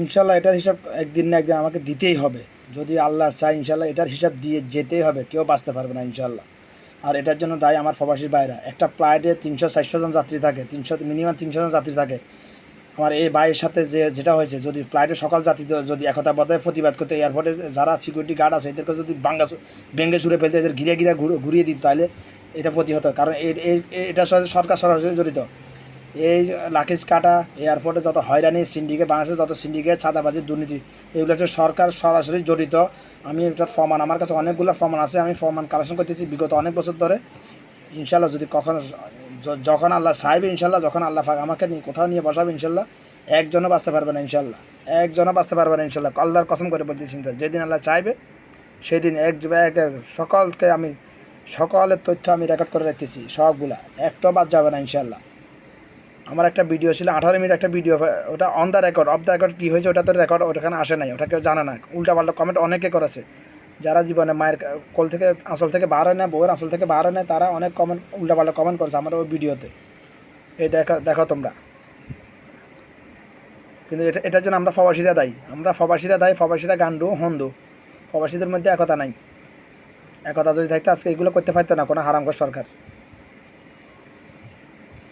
ইনশাল্লাহ এটার হিসাব একদিন না একদিন আমাকে দিতেই হবে। যদি আল্লাহ চায়, ইনশাল্লাহ এটার হিসাব দিয়ে যেতেই হবে, কেউ বাঁচতে পারবে না, ইনশাল্লাহ। আর এটার জন্য দায় আমার প্রবাসীর বাইরা একটা ফ্লাইটে তিনশো চারশো জন যাত্রী থাকে, তিনশো মিনিমাম তিনশো জন যাত্রী থাকে। আমার এই ভাইয়ের সাথে যে যেটা হয়েছে, যদি ফ্লাইটে সকাল যাত্রী যদি একতা বদায় প্রতিবাদ করতে এয়ারপোর্টে যারা সিকিউরিটি গার্ড আছে, এদেরকে যদি বাঙ্গা ভেঙে ছুড়ে ফেলতে এদের ঘিরে ঘিরে ঘুরিয়ে দিত তাহলে এটা প্রতিহত কারণ এ- এ- এ- এটার সাথে সরকার সরাসরি জড়িত। এই লাকিজ কাটা এয়ারপোর্টে যত হয়রানি সিন্ডিকেট বাংলাদেশের যত সিন্ডিকেট সাদাবাজি দুর্নীতি, এগুলো হচ্ছে সরকার সরাসরি জড়িত। আমি এটার প্রমাণ, আমার কাছে অনেকগুলো প্রমাণ আছে, আমি প্রমাণ কালেকশন করতেছি, বিগত অনেক বছর ধরে। ইনশাল্লাহ যদি কখনো যখন আল্লাহ চাইবে, ইনশাল্লাহ যখন আল্লাহ ফাঁক আমাকে নিয়ে কোথাও নিয়ে বসাবে, ইনশাল্লাহ একজনও বাঁচতে পারবে না, ইনশাল্লাহ। একজনও বাঁচতে পারবে না, ইনশাল্লাহ। আল্লাহর কসম করে বলতে চিন্তা যেদিন আল্লাহ চাইবে, সেদিন এক এক সকলকে আমি, সকলের তথ্য আমি রেকর্ড করে রাখতেছি, সবগুলা। একটাও বাদ যাবে না, ইনশাল্লাহ। আমার একটা ভিডিও ছিল, আঠারো মিনিট একটা ভিডিও ওটা on the record off the record কী হয়েছে, ওটা তো রেকর্ড ওটাখানে আসে নাই, ওটা কেউ জানে না। উল্টাপাল্টা কমেন্ট অনেকে করেছে। যারা জীবনে মায়ের কল থেকে আসল থেকে বার হয় না, বউয়ের আসল থেকে বার হয় না, তারা অনেক কমেন্ট উল্টাপাল্টা কমেন্ট করছে আমার ওই ভিডিওতে। এই দেখা, দেখো তোমরা। কিন্তু এটা, এটার জন্য আমরা ফবাসীরা দায়ী। আমরা ফবাসীরা দায়ী, ফবাসীরা গান্ডু, হন্দু। ফবাসীদের মধ্যে একতা নাই। একতা যদি থাকতো, আজকে এগুলো করতে পারতো না কোনো হারামকর সরকার।